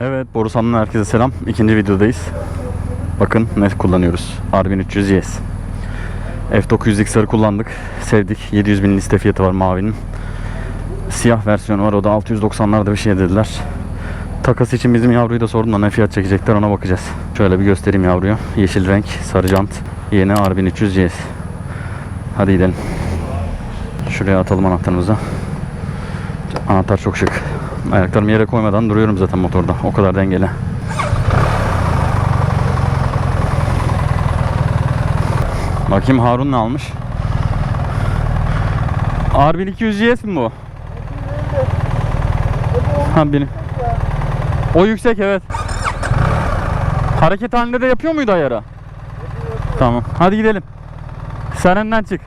Evet Borusan'dan herkese selam. İkinci videodayız. Bakın ne kullanıyoruz. R1300 YS. F900X'ları kullandık. Sevdik. 700 bin liste fiyatı var mavinin. Siyah versiyonu var. O da 690'larda bir şey dediler. Takas için bizim yavruyu da sordum da ne fiyat çekecekler ona bakacağız. Şöyle bir göstereyim yavruyu. Yeşil renk, sarı jant. Yeni R1300 YS. Hadi gidelim. Şuraya atalım anahtarımızı. Anahtar çok şık. Ayaklarımı yere koymadan duruyorum zaten motorda. O kadar dengeli. Bakayım Harun ne almış? R1200 GS mi bu? Ha benim. O yüksek evet. Hareket halinde de yapıyor muydu ayarı? Tamam. Hadi gidelim. Sen önden çık.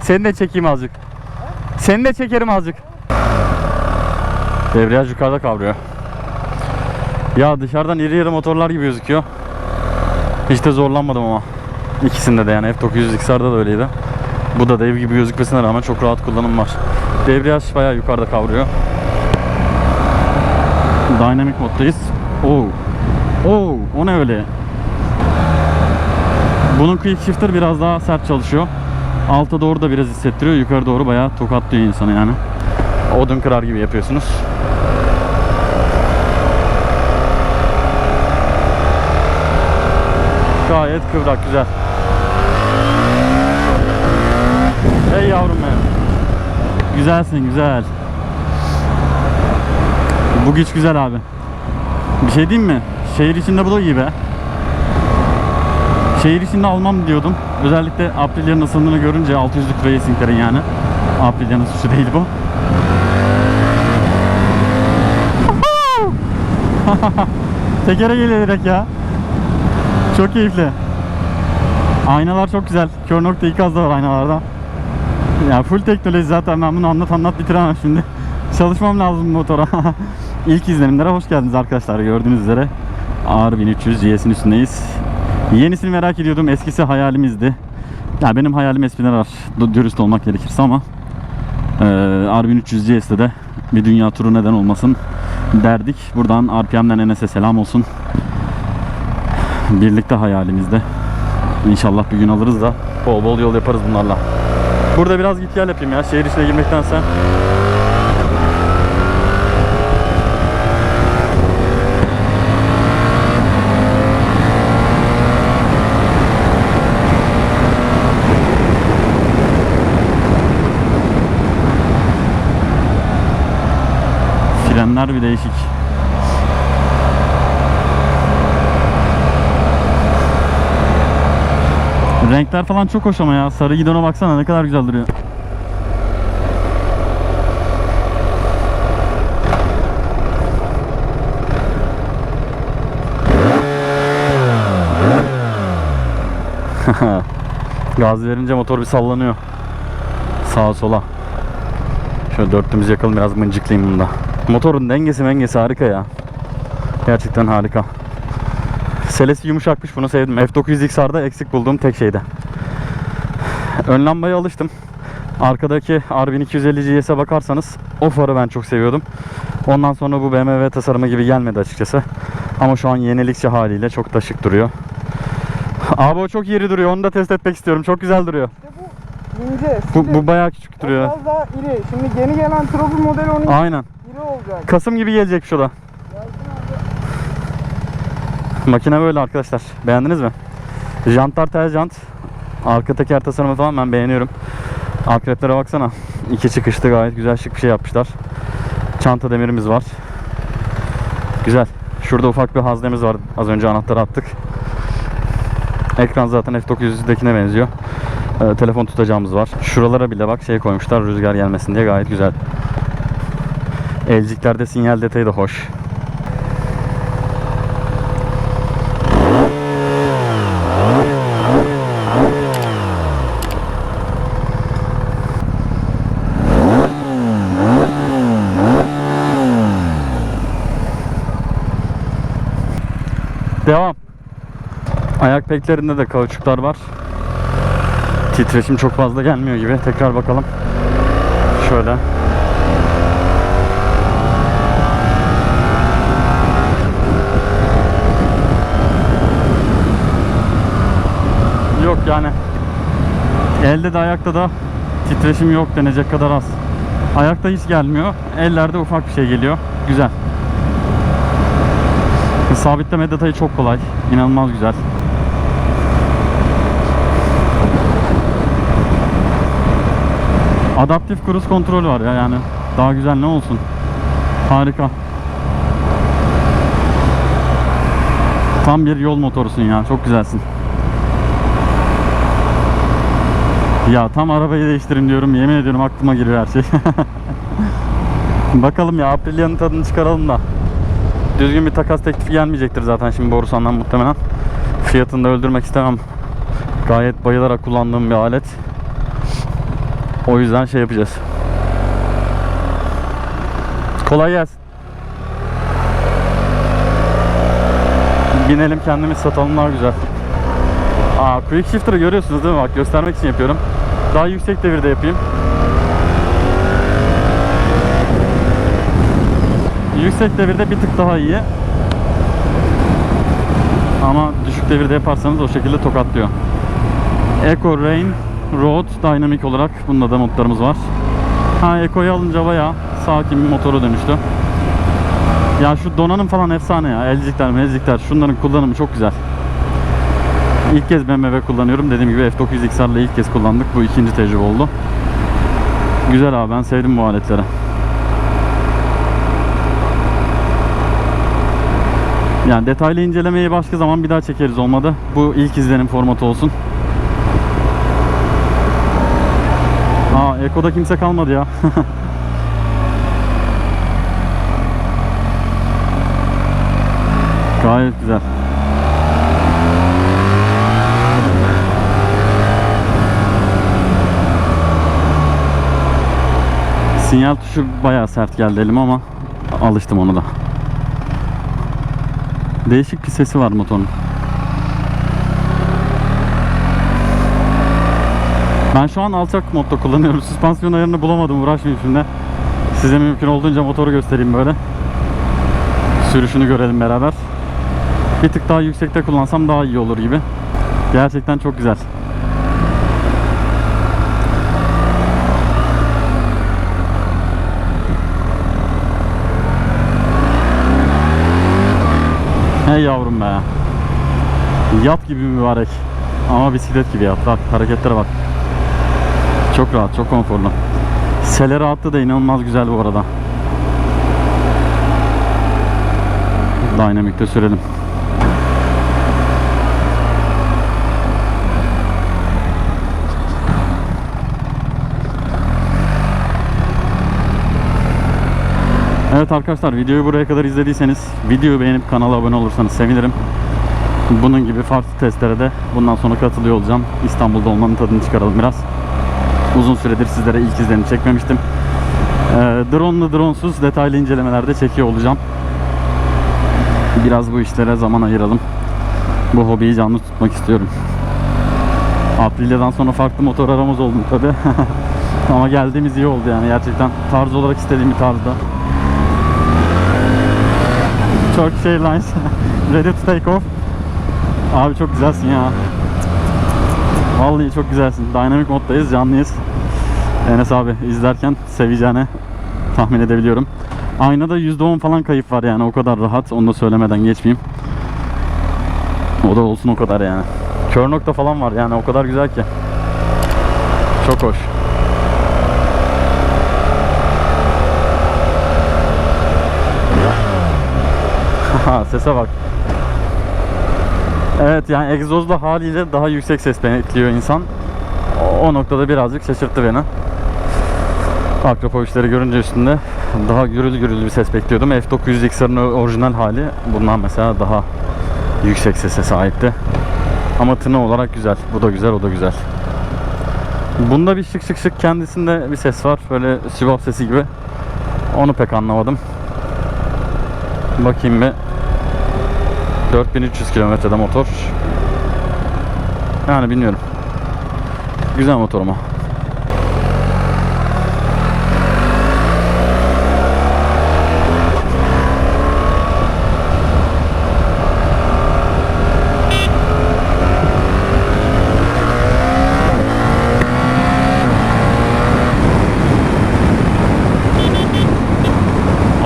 Seni de çekeyim azıcık. Seni de çekerim azıcık. Debriyaj yukarıda kavruyor. Ya dışarıdan iri yarı motorlar gibi gözüküyor. Hiç de zorlanmadım ama. İkisinde de yani F900 XR'da da öyleydi. Bu da dev gibi gözükmesine rağmen çok rahat kullanım var. Debriyaj bayağı yukarıda kavruyor. Dynamic moddayız. Oo. Oo, o ne öyle? Bunun quick shifter biraz daha sert çalışıyor. Alta doğru da biraz hissettiriyor. Yukarı doğru bayağı tokatlıyor insanı yani. Odun kırar gibi yapıyorsunuz. Gayet kıvrak güzel. Hey yavrum benim. Güzelsin güzel. Bu güç güzel abi. Bir şey diyeyim mi? Şehir içinde bu da iyi be. Şehir içinde almam diyordum. Özellikle Aprilia'nın ısındığını görünce 600'lük racinglerin yani. Aprilia'nın suçu değil bu. Tekere geliyor ya. Çok keyifli. Aynalar çok güzel. Kör nokta ikaz da var aynalarda. Ya full teknoloji zaten ben bunu anlat anlat bitiremem şimdi. Çalışmam lazım motora. İlk izlenimlere hoş geldiniz arkadaşlar. Gördüğünüz üzere R1300 GS'in üstündeyiz. Yenisini merak ediyordum. Eskisi hayalimizdi. Ya benim hayalim eskiden var. Dürüst olmak gerekirse ama e, R1300 GS'de de bir dünya turu neden olmasın derdik. Buradan RPM'den Enes'e selam olsun. Birlikte hayalimizde. İnşallah bir gün alırız da bol bol yol yaparız bunlarla. Burada biraz git gel yapayım ya şehir içine girmektense. Bir değişik. Renkler falan çok hoş ama ya. Sarı gidona baksana ne kadar güzel duruyor. Gaz verince motor bir sallanıyor. Sağa sola. Şöyle dörtlümüzü yakalım biraz mıncıklayayım bunda. Motorun dengesi mengesi harika ya. Gerçekten harika. Selesi yumuşakmış bunu sevdim. F900 XR'da eksik bulduğum tek şeydi. Ön lambaya alıştım. Arkadaki R1250 GS'e bakarsanız o farı ben çok seviyordum. Ondan sonra bu BMW tasarımı gibi gelmedi açıkçası. Ama şu an yenilikçi haliyle çok da şık duruyor. Abi o çok iri duruyor. Onu da test etmek istiyorum. Çok güzel duruyor. Bu ince. Bu, bu bayağı küçük duruyor. Biraz daha iri. Şimdi yeni gelen Trouble modeli onun Aynen. İri olacak. Kasım gibi gelecek şu da. Makine böyle arkadaşlar. Beğendiniz mi? Jantlar tel jant. Arka teker tasarımı falan ben beğeniyorum. Akreplere baksana. İki çıkışlı gayet güzel şık bir şey yapmışlar. Çanta demirimiz var. Güzel. Şurada ufak bir haznemiz var. Az önce anahtarı attık. Ekran zaten F900'dekine benziyor. Ee, telefon tutacağımız var. Şuralara bile bak şey koymuşlar rüzgar gelmesin diye gayet güzel. Elciklerde sinyal detayı da hoş. Devam. Ayak peklerinde de kauçuklar var. Titreşim çok fazla gelmiyor gibi. Tekrar bakalım. Şöyle. Elde de ayakta da titreşim yok denecek kadar az. Ayakta hiç gelmiyor. Ellerde ufak bir şey geliyor. Güzel. Sabitleme detayı çok kolay. İnanılmaz güzel. Adaptif cruise kontrol var ya yani. Daha güzel ne olsun. Harika. Tam bir yol motorusun ya. Çok güzelsin. Ya tam arabayı değiştirin diyorum. Yemin ediyorum aklıma giriyor her şey. Bakalım ya Aprilia'nın tadını çıkaralım da. Düzgün bir takas teklifi gelmeyecektir zaten şimdi Borusan'dan muhtemelen. Fiyatını da öldürmek istemem. Gayet bayılarak kullandığım bir alet. O yüzden şey yapacağız. Kolay gelsin. Binelim kendimiz satalım daha güzel. Aa, quick shifter'ı görüyorsunuz değil mi? Bak göstermek için yapıyorum. Daha yüksek devirde yapayım. Yüksek devirde bir tık daha iyi. Ama düşük devirde yaparsanız o şekilde tokatlıyor. Eco Rain Road Dynamic olarak bunda da modlarımız var. Ha Eco'yu alınca bayağı sakin bir motora dönüştü. Ya şu donanım falan efsane ya. Elcikler, mezcikler şunların kullanımı çok güzel. İlk kez BMW kullanıyorum. Dediğim gibi F900XR ile ilk kez kullandık. Bu ikinci tecrübe oldu. Güzel abi ben sevdim bu aletleri. Yani detaylı incelemeyi başka zaman bir daha çekeriz olmadı. Bu ilk izlenim formatı olsun. Aa Eko'da kimse kalmadı ya. Gayet güzel. Sinyal tuşu bayağı sert geldi elime ama alıştım onu da. Değişik bir sesi var motorun. Ben şu an alçak modda kullanıyorum. Süspansiyon ayarını bulamadım. Uğraşmayayım şimdi. Size mümkün olduğunca motoru göstereyim böyle. Sürüşünü görelim beraber. Bir tık daha yüksekte kullansam daha iyi olur gibi. Gerçekten çok güzel. Hey yavrum be. Yat gibi mübarek. Ama bisiklet gibi yat. Bak hareketlere bak. Çok rahat, çok konforlu. Sele rahatlığı da inanılmaz güzel bu arada. Dynamic'te sürelim. Evet arkadaşlar videoyu buraya kadar izlediyseniz videoyu beğenip kanala abone olursanız sevinirim. Bunun gibi farklı testlere de bundan sonra katılıyor olacağım. İstanbul'da olmanın tadını çıkaralım biraz. Uzun süredir sizlere ilk izlerini çekmemiştim. Ee, drone'lu drone'suz detaylı incelemelerde çekiyor olacağım. Biraz bu işlere zaman ayıralım. Bu hobiyi canlı tutmak istiyorum. Aprilia'dan sonra farklı motor aramız oldu tabi. Ama geldiğimiz iyi oldu yani gerçekten tarz olarak istediğim bir tarzda. Turkish Airlines ready to take off. Abi çok güzelsin ya. Vallahi çok güzelsin. Dynamic moddayız, canlıyız. Enes abi izlerken seveceğini tahmin edebiliyorum. Aynada %10 falan kayıp var yani o kadar rahat. Onu da söylemeden geçmeyeyim. O da olsun o kadar yani. Kör nokta falan var yani o kadar güzel ki. Çok hoş. Haha, Sese bak. Evet yani egzozla haliyle daha yüksek ses bekliyor insan. O, o noktada birazcık şaşırttı beni. Akrapoviçleri görünce üstünde daha gürültü gürültü bir ses bekliyordum. F900XR'ın orijinal hali bundan mesela daha yüksek sese sahipti. Ama tını olarak güzel. Bu da güzel, o da güzel. Bunda bir şık şık şık kendisinde bir ses var. Böyle sivop sesi gibi. Onu pek anlamadım. Bakayım bir. 4300 kilometrede motor. Yani bilmiyorum. Güzel motor ama.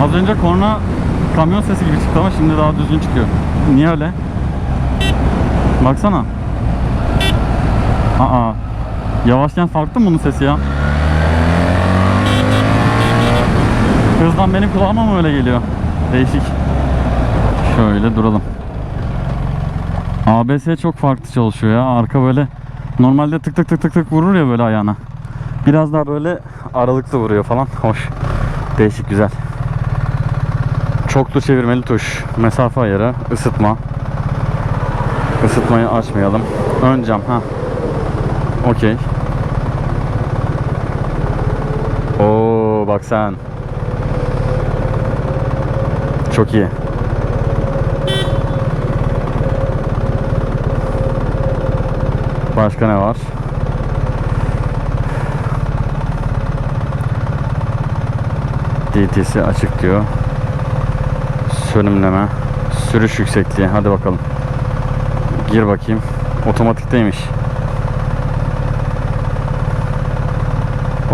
Az önce korna kamyon sesi gibi çıktı ama şimdi daha düzgün çıkıyor. Niye öyle? Baksana. Aa. Yavaşken farklı mı bunun sesi ya? Hızdan benim kulağıma mı öyle geliyor? Değişik. Şöyle duralım. ABS çok farklı çalışıyor ya. Arka böyle normalde tık tık tık tık tık vurur ya böyle ayağına. Biraz daha böyle aralıklı vuruyor falan. Hoş. Değişik güzel. Çoklu çevirmeli tuş. Mesafe ayarı, ısıtma. Isıtmayı açmayalım. Ön cam ha. Okey. Oo bak sen. Çok iyi. Başka ne var? DTC açık diyor. Sönümleme. Sürüş yüksekliği. Hadi bakalım. Gir bakayım. Otomatikteymiş.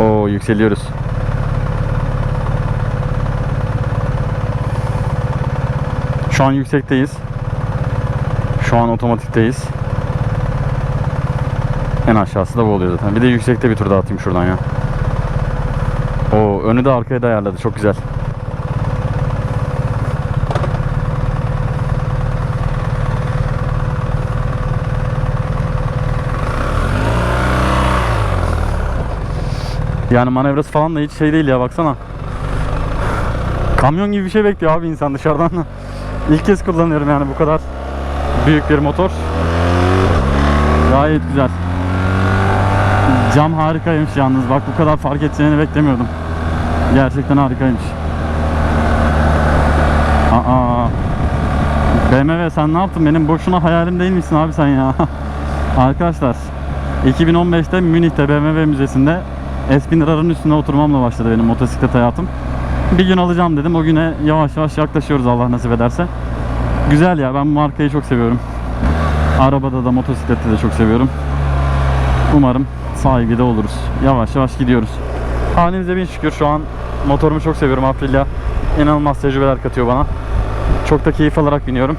Oo yükseliyoruz. Şu an yüksekteyiz. Şu an otomatikteyiz. En aşağısı da bu oluyor zaten. Bir de yüksekte bir tur daha atayım şuradan ya. O önü de arkaya da ayarladı. Çok güzel. Yani manevrası falan da hiç şey değil ya baksana. Kamyon gibi bir şey bekliyor abi insan dışarıdan. İlk kez kullanıyorum yani bu kadar büyük bir motor. Gayet güzel. Cam harikaymış yalnız. Bak bu kadar fark edeceğini beklemiyordum. Gerçekten harikaymış. Aa. BMW sen ne yaptın? Benim boşuna hayalim değil misin abi sen ya? Arkadaşlar 2015'te Münih'te BMW müzesinde Espinrar'ın üstüne oturmamla başladı benim motosiklet hayatım. Bir gün alacağım dedim. O güne yavaş yavaş yaklaşıyoruz Allah nasip ederse. Güzel ya ben bu markayı çok seviyorum. Arabada da motosiklette de çok seviyorum. Umarım sahibi de oluruz. Yavaş yavaş gidiyoruz. Halimize bin şükür şu an motorumu çok seviyorum Aprilia. İnanılmaz tecrübeler katıyor bana. Çok da keyif alarak biniyorum.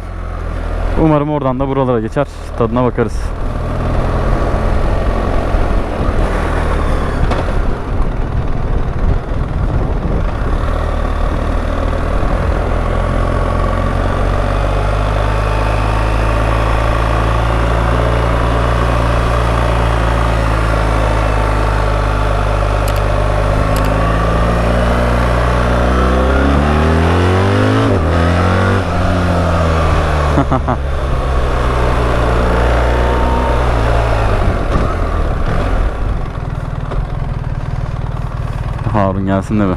Umarım oradan da buralara geçer. Tadına bakarız. Harun gelsin de be.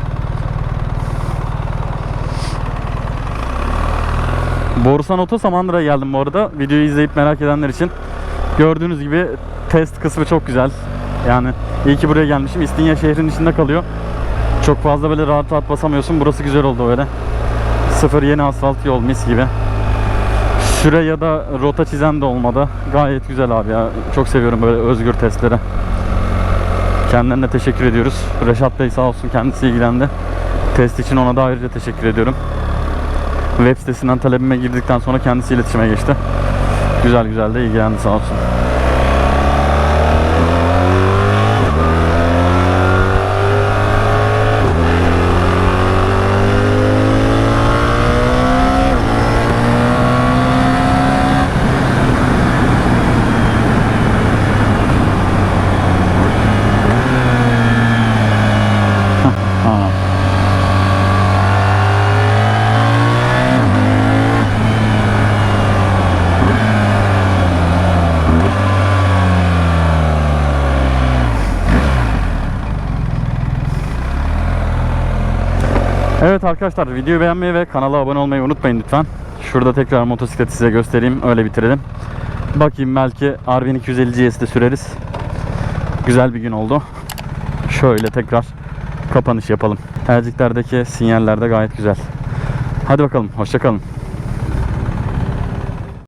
Borusan Oto Samandıra'ya geldim bu arada. Videoyu izleyip merak edenler için. Gördüğünüz gibi test kısmı çok güzel. Yani iyi ki buraya gelmişim. İstinye şehrin içinde kalıyor. Çok fazla böyle rahat rahat basamıyorsun. Burası güzel oldu öyle. Sıfır yeni asfalt yol mis gibi. Süre ya da rota çizen de olmadı. Gayet güzel abi ya. Çok seviyorum böyle özgür testleri. Kendilerine teşekkür ediyoruz. Reşat Bey sağ olsun kendisi ilgilendi. Test için ona da ayrıca teşekkür ediyorum. Web sitesinden talebime girdikten sonra kendisi iletişime geçti. Güzel güzel de ilgilendi sağ olsun. Ha. Evet arkadaşlar videoyu beğenmeyi ve kanala abone olmayı unutmayın lütfen. Şurada tekrar motosikleti size göstereyim öyle bitirelim. Bakayım belki Arvin 250 GS'de süreriz. Güzel bir gün oldu. Şöyle tekrar kapanış yapalım. Tercihlerdeki sinyaller de gayet güzel. Hadi bakalım hoşçakalın.